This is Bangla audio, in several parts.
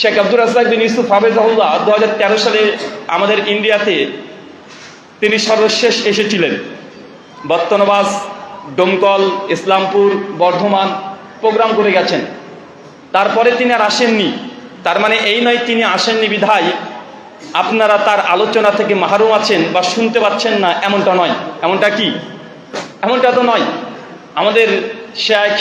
শেখ আব্দুল রাজাক বিন ইউসুফ হাফেজাহুল্লাহ দু হাজার তেরো সালে আমাদের ইন্ডিয়াতে তিনি সর্বশেষ এসেছিলেন। বত্তনবাস ডোমকল, ইসলামপুর, বর্ধমান প্রোগ্রাম করে গেছেন। তারপরে তিনি আর আসেননি। তার মানে এই নয় তিনি আসেননি বিধায় আপনারা তার আলোচনা থেকে মাহরুম আছেন বা শুনতে পাচ্ছেন না এমনটা নয়। এমনটা কি? এমনটা তো নয়। আমাদের শেখ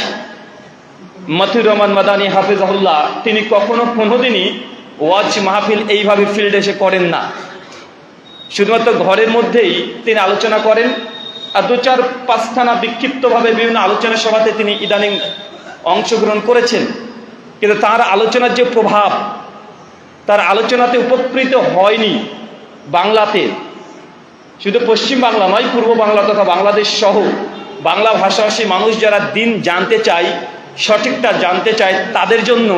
মথুর রহমান মাদানী হাফিজাহুল্লাহ, তিনি কখনো কোনোদিনই ওয়াজ মাহফিল এইভাবে ফিল্ডে এসে করেন না। শুধুমাত্র ঘরের মধ্যেই তিনি আলোচনা করেন, আর দু চার পাঁচখানা বিক্ষিপ্তভাবে বিভিন্ন আলোচনা সভাতে তিনি ইদানিং অংশগ্রহণ করেছেন। কিন্তু তার আলোচনার যে প্রভাব, তার আলোচনাতে উপকৃত হয়নি বাংলাতে। শুধু পশ্চিম বাংলা নয়, পূর্ব বাংলা তথা বাংলাদেশ সহ বাংলা ভাষাভাষী মানুষ যারা দিন জানতে চায় সঠিকটা জানতে চায় তাদের জন্য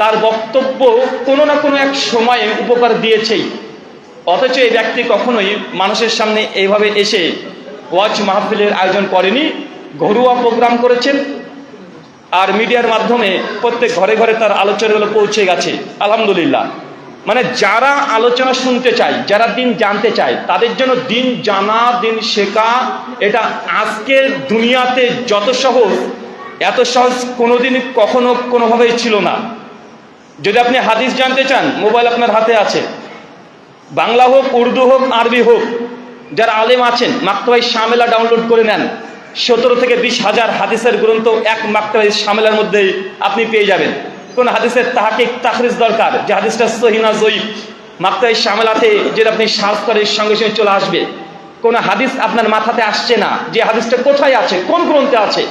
তার বক্তব্য কোনো না কোনো এক সময়ে উপকার দিয়েছেই। অথচ এই ব্যক্তি কখনোই মানুষের সামনে এইভাবে এসে ওয়াচ মাহফিলের আয়োজন করেনি, ঘরোয়া প্রোগ্রাম করেছেন আর মিডিয়ার মাধ্যমে প্রত্যেক ঘরে ঘরে তার আলোচনাগুলো পৌঁছে গেছে, আলহামদুলিল্লাহ। মানে যারা আলোচনা শুনতে চায়, যারা দিন জানতে চায়, তাদের জন্য দিন জানা, দিন শেখা, এটা আজকের দুনিয়াতে যত সহজ এত সহজ কোনোদিন কখনো কোনোভাবেই ছিল না। যদি আপনি হাদিস জানতে চান, মোবাইল আপনার হাতে আছে। বাংলা হোক, উর্দু হোক, আরবি হোক, যারা আলেম আছেন, মাক্তবাই শামেলা ডাউনলোড করে নেন। সতেরো থেকে বিশ হাজার হাদিসের গ্রন্থ এক মাক্তবাই শামেলার মধ্যেই আপনি পেয়ে যাবেন। কোন হাদিসের তাহাকে তাখরিজ দরকার, যে হাদিসটা সহিনা জয়ীব মাক্তবাই শামেলাতে যেটা আপনি সার্চ করে সঙ্গে সঙ্গে চলে আসবে। কোন হাদিস আপনার মাথাতে আসছে না, যে হাদিসটা কোথায় আছে, কোন গ্রন্থে আছে?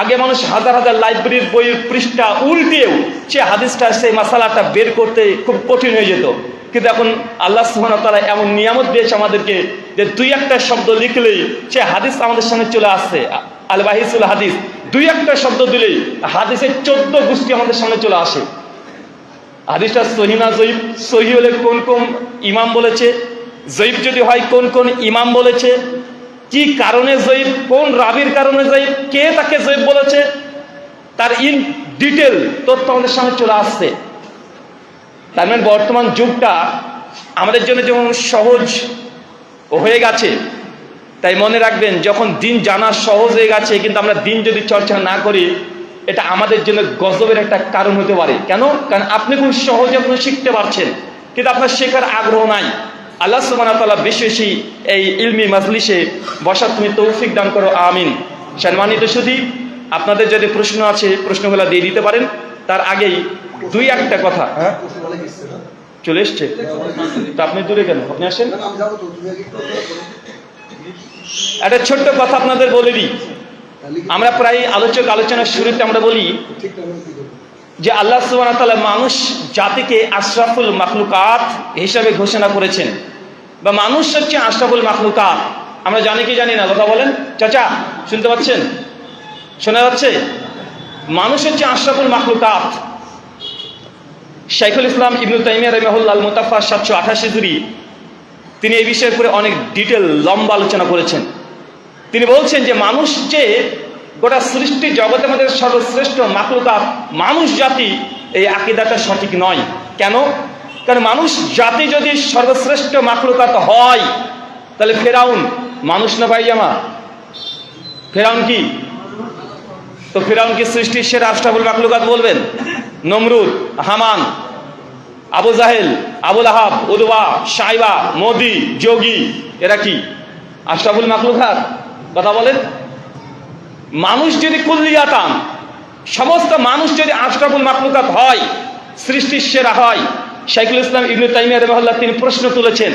আগে মানুষ হাজার হাজার লাইব্রেরির বইয়ের পৃষ্ঠা উল্টেও সে হাদিসটা, সেই মশালাটা বের করতে খুব কঠিন হয়ে যেত। কিন্তু এখন আল্লাহ সুহান তারা এমন নিয়ামত দিয়েছে আমাদেরকে যে দুই একটা শব্দ লিখলেই সে হাদিস আমাদের সামনে চলে আসছে। আল বাহিসুল হাদিস, দুই একটা শব্দ দিলেই হাদিসের চোদ্দ গোষ্ঠী আমাদের সামনে চলে আসে। হাদিসটা সহিনা জয়ীব? সহি হলে কোন কোন ইমাম বলেছে? জয়ীব যদি হয় কোন কোন ইমাম বলেছে? কি কারণে জয়ীব, কোন রাবির কারণে জয়ীব, কে তাকে জয়ীব বলেছে? তার ইন ডিটেল তথ্য আমাদের সামনে চলে আসছে। তার মানে বর্তমান যুগটা আমাদের জন্য যেমন সহজ হয়ে গেছে, তাই মনে রাখবেন যখন দিন জানা সহজ হয়ে গেছে, কিন্তু আমরা দিন যদি চর্চা না করি, এটা আমাদের জন্য গজবের একটা কারণ হতে পারে। কেন? কারণ আপনি খুব সহজে আপনি শিখতে পারছেন, কিন্তু আপনার শেখার আগ্রহ নাই। আল্লাহ সুবান তাল্লাহ বেশি বেশি এই ইলমি মাজলিসে বসার তুমি তৌফিক দান করো আমিন। সম্মানিত শুধু আপনাদের যদি প্রশ্ন আছে প্রশ্নগুলো দিয়ে দিতে পারেন। তার আগেই দুই একটা কথা। হ্যাঁ? চলে এসছে? তা আপনি দূরে কেন? আপনি আসেন? একটা ছোট্ট কথা আপনাদের বলে দিই। আমরা প্রায় আলোচক আলোচনার শুরুতে আমরা বলি যে আল্লাহ সুবান তালা মানুষ জাতিকে আশরাফুল মাখলুকাত হিসাবে ঘোষণা করেছেন। বা মানুষ হচ্ছে আশরাফুল মাখলুকাত। আমরা জানি কি জানি না, কথা বলেন। চাচা, শুনতে পাচ্ছেন? শোনা যাচ্ছে? মানুষ হচ্ছে আশরাফুল মাখলুকাত। শাইখুল ইসলাম ইবনুল তাইমিয়া রহমাহুল্লাল মুতাফা সাতশো আঠাশি জুড়ি তিনি এই বিষয়ের উপরে অনেক ডিটেল, লম্বা আলোচনা করেছেন। তিনি বলছেন যে মানুষ যে গোটা সৃষ্টি জগতের মধ্যে সর্বশ্রেষ্ঠ মাকলুকাত মানুষ জাতি এই আকিদাটা সঠিক নয়। কেন? কারণ মানুষ জাতি যদি সর্বশ্রেষ্ঠ মাকলুকাত হয়, তাহলে ফেরাউন মানুষ না ভাই জামা? ফেরাউন কি? তো ফেরাউন কি সৃষ্টির সেরা আশরাফুল মাকলুকাত বলবেন? নমরুদ, হামান, আবু জাহেল, আবুল আহাব, উদবা সাইবা মোদি, যোগী, এরা কি? আশরাফুল মাকলুকাত? কথা বলেন। মানুষ যদি কুল্লিয়াতাম, সমস্ত মানুষ যদি আশরাফুল মাকলুকাত হয়, সৃষ্টির সেরা হয়, শাইখুল ইসলাম ইবনে তাইমিয়া রহমাল্লাহ তিনি প্রশ্ন তুলেছেন।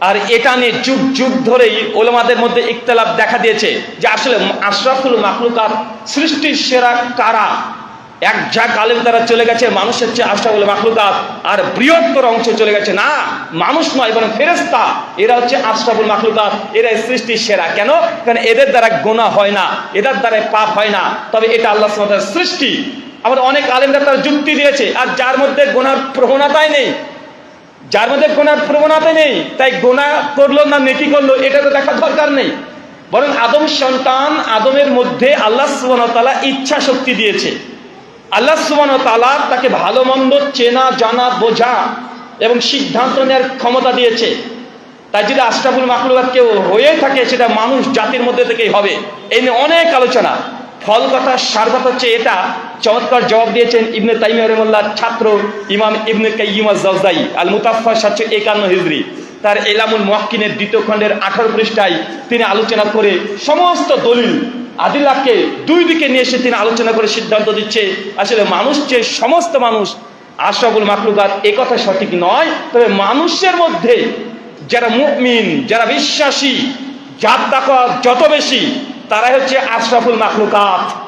আর এটা নিয়ে যুগ যুগ ধরেই ওলামাদের মধ্যে ইকতলাপ দেখা দিয়েছে যে আসলে আশরাফুল মাকলুকাত সৃষ্টির সেরা কারা? এক ঝাঁক আলেম তারা চলে গেছে, মানুষের চেয়ে আশরাফুল মাকলুকাত আর বৃহত্তর অংশ চলে গেছে। না, মানুষ নয়, বরং ফেরেস্তা এরা হচ্ছে আশরাফুল মাকলুকাত এরা সৃষ্টির সেরা। কেন? কারণ এদের দ্বারা গোনা হয় না, এদের দ্বারা পাপ হয় না। তবে এটা আল্লাহ সুবহানাহু সৃষ্টি। আবার অনেক আলেমরা তার যুক্তি দিয়েছে, আর যার মধ্যে গোনার প্রবণতাই নেই, যার মধ্যে গোনার প্রবণতা নেই, তাই গোনা করল না নেকি করল, এটা তো দেখার দরকার নেই। বরং আদম সন্তান, আদমের মধ্যে আল্লাহ সুবহানাহু ইচ্ছা শক্তি দিয়েছে। আল্লাহ সুবান তালা তাকে ভালো মন্দ চেনা, জানা, বোঝা এবং সিদ্ধান্ত নেওয়ার ক্ষমতা দিয়েছে। তাই যদি আশরাফুল মাকলুকাত কেউ হয়ে থাকে, সেটা মানুষ জাতির মধ্যে থেকেই হবে। এই নিয়ে অনেক আলোচনা। ফল কথা, সার কথা হচ্ছে এটা। চমৎকার জবাব দিয়েছেন ইবনে তাইমিয়া রহমুল্লাহর ছাত্র ইমাম ইবনে কাইয়িমা জাউজাই আল মুতাফা সাতশো একান্ন হিজরি। তার এলামুল মহকিনের দ্বিতীয় খণ্ডের আঠারো পৃষ্ঠায় তিনি আলোচনা করে সমস্ত দলিল আদিল্লাহকে দুই দিকে নিয়ে এসে তিনি আলোচনা করে সিদ্ধান্ত দিচ্ছে, আসলে মানুষ যে সমস্ত মানুষ, আশরাফুল মাকলুকাত এ কথা সঠিক নয়, তবে মানুষের মধ্যে যারা মুমিন, যারা বিশ্বাসী যার তাকওয়া যত বেশি, তারাই হচ্ছে আশরাফুল মাকলুকাত